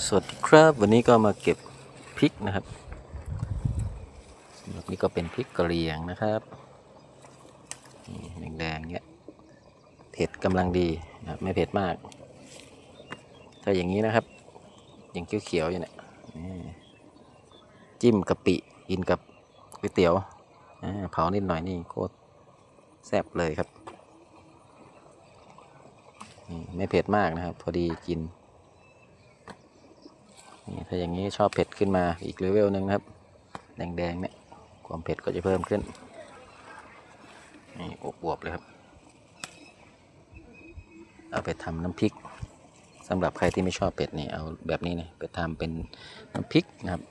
สวัสดีครับ วันนี้ก็มาเก็บพริกนะครับนี้ก็เป็นพริกกระเหรี่ยงนะครับนี่แดงๆเนี้ยเผ็ดกำลังดีนะครับไม่เผ็ดมาก ถ้าอย่างนี้นะครับ อย่างเขียวๆอย่างเนี้ยจิ้มกะปิกินกับก๋วยเตี๋ยวเผานิดหน่อยนี่โคตรแซ่บเลยครับ ไม่เผ็ดมากนะครับ พอดีกิน นี่ถ้าอย่างนี้ชอบเผ็ดขึ้นมาอีกเลเวลหนึ่งนะครับ แดงๆเนี่ยความเผ็ดก็จะเพิ่มขึ้นนี่อบวบๆเลยครับ เอาไปทำน้ำพริกสำหรับใครที่ไม่ชอบเผ็ดนี่เอาแบบนี้เนี่ยไปทำเป็นน้ำพริกนะครับ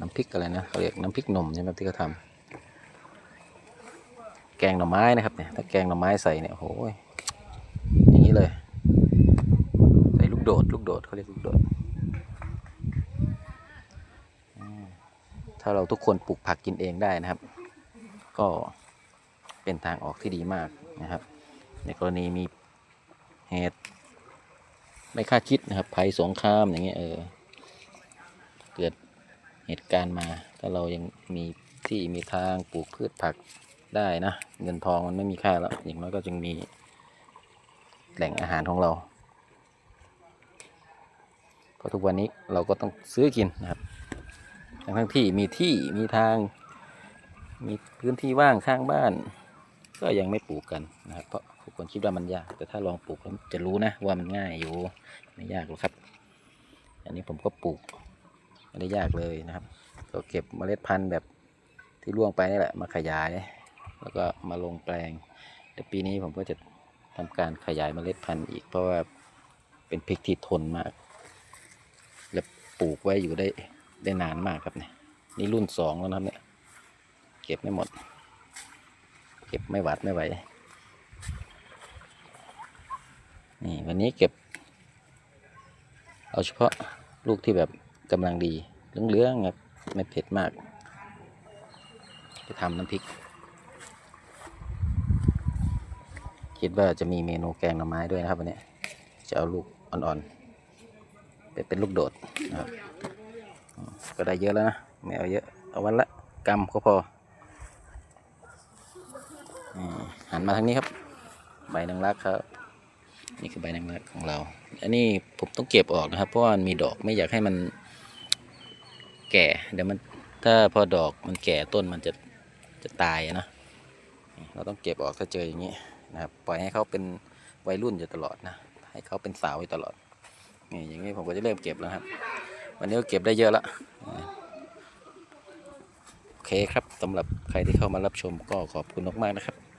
น้ำพริกอะไรนะเขาเรียกน้ำพริกหนุ่มใช่ไหมที่เขาทำแกงหน่อไม้นะครับเนี่ยถ้าแกงหน่อไม้ใส่เนี่ยโอ้โหอย่างนี้เลยใส่ลูกโดดลูกโดดเขาเรียกลูกโดด ถ้าเราทุกคนปลูกผักกินเองได้นะครับ ก็เป็นทางออกที่ดีมากนะครับ ในกรณีมีเหตุไม่คาดคิดนะครับภัยสงครามอย่างเงี้ยเออเกิดเหตุการณ์มา ถ้าเรายังมีที่มีทางปลูกพืชผักได้นะ เงินทองมันไม่มีค่าแล้ว อย่างน้อยก็จึงมีแหล่งอาหารของเราเพราะทุกวันนี้เราก็ต้องซื้อกินนะครับ ทั้งที่มีที่มีทาง มีพื้นที่ว่างข้างบ้าน ก็ยังไม่ปลูกกันนะครับเพราะทุกคนคิดว่ามันยาก แต่ถ้าลองปลูกแล้วจะรู้นะว่ามันง่ายอยู่ไม่ยากหรอกครับ อันนี้ผมก็ปลูกไม่ได้ยากเลยนะครับก็เก็บเมล็ดพันธุ์แบบที่ร่วงไปนี่แหละมาขยาย แล้วก็มาลงแปลง แต่ปีนี้ผมก็จะทำการขยายเมล็ดพันธุ์อีกเพราะว่าเป็นพริกที่ทนมาก และปลูกไว้อยู่ได้ ได้นานมากครับเนี่ยนี่รุ่นสองแล้วนะครับเนี่ยเก็บไม่หมด เก็บไม่หวัดไม่ไหวนี่วันนี้เก็บ เอาเฉพาะลูกที่แบบกำลังดีเหลืองๆครับไม่เผ็ดมาก ไปทำน้ำพริก คิดว่าจะมีเมนูแกงหน่อไม้ด้วยนะครับวันนี้จะเอาลูกอ่อนๆเป็นลูกโดดนะครับ ก็ได้เยอะแล้วนะไม่เยอะเอาวันละกำก็พอหันมาทางนี้ครับ ใบนางรักครับ นี่คือใบนางรักของเรา อันนี้ผมต้องเก็บออกนะครับ เพราะมันมีดอกไม่อยากให้มันแก่เดี๋ยวมันถ้าพอดอกมันแก่ต้นมันจะจะตายนะเราต้องเก็บออกถ้าเจออย่างนี้นะครับปล่อยให้เขาเป็นวัยรุ่นอยู่ตลอดนะให้เขาเป็นสาวอยู่ตลอดนี่อย่างนี้ผมก็จะเริ่มเก็บแล้วครับ วันนี้ก็เก็บได้เยอะแล้วโอเคครับสำหรับใครที่เข้ามารับชมก็ขอบคุณมากๆนะครับ